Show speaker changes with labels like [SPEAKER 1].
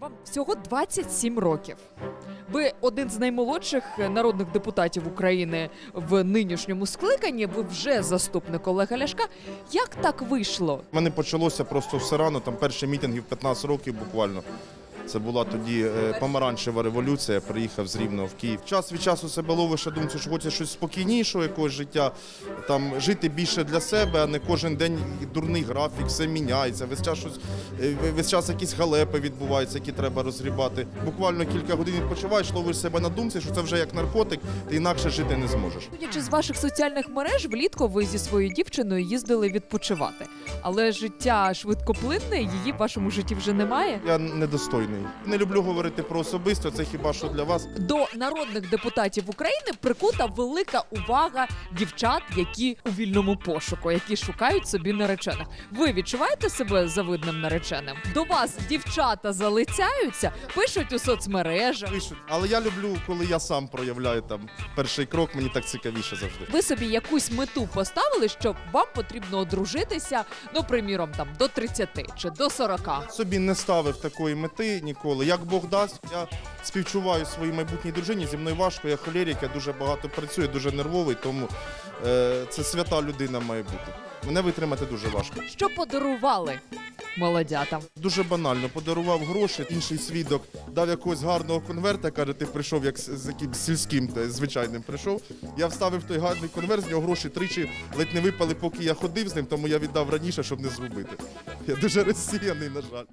[SPEAKER 1] Вам всього 27 років. Ви один з наймолодших народних депутатів України в нинішньому скликанні. Ви вже заступник Олега Ляшка. Як так вийшло?
[SPEAKER 2] У мене почалося просто все рано, там перші мітинги в 15 років буквально. Це була тоді е, помаранчева революція. Я приїхав з Рівного в Київ. Час від часу себе ловиш, а думаєш, що хочеться щось спокійнішого, якогось життя. Там жити більше для себе, а не кожен день дурний графік, все міняється. Весь час щось е, весь час якісь халепи відбуваються, які треба розгрібати. Буквально кілька годин відпочиваєш, ловиш себе на думці, що це вже як наркотик, ти інакше жити не зможеш.
[SPEAKER 1] Судячи з ваших соціальних мереж, влітку ви зі своєю дівчиною їздили відпочивати. Але життя швидкоплинне, її в вашому житті вже немає.
[SPEAKER 2] Я недостойний. Не люблю говорити про особисто, це хіба що для вас.
[SPEAKER 1] До народних депутатів України прикута велика увага дівчат, які у вільному пошуку, які шукають собі наречених. Ви відчуваєте себе завидним нареченим? До вас дівчата залицяються, пишуть у соцмережах.
[SPEAKER 2] пишуть. Але я люблю, коли я сам проявляю там перший крок, мені так цікавіше завжди.
[SPEAKER 1] Ви собі якусь мету поставили, що вам потрібно одружитися, ну приміром, там до 30 чи до 40.
[SPEAKER 2] Собі не ставив такої мети ніколи. Як Бог дасть, я співчуваю своїй майбутній дружині. Зі мною важко, я холерик, я дуже багато працюю, дуже нервовий, тому е, це свята людина має бути. Мене витримати дуже важко.
[SPEAKER 1] Що подарували молодятам?
[SPEAKER 2] Дуже банально подарував гроші. Інший свідок дав якогось гарного конверта. каже, ти прийшов як з з якимсь сільським та звичайним прийшов. Я вставив той гарний конверт, з нього гроші тричі ледь не випали, поки я ходив з ним, тому я віддав раніше, щоб не згубити. Я дуже розсіяний, на жаль.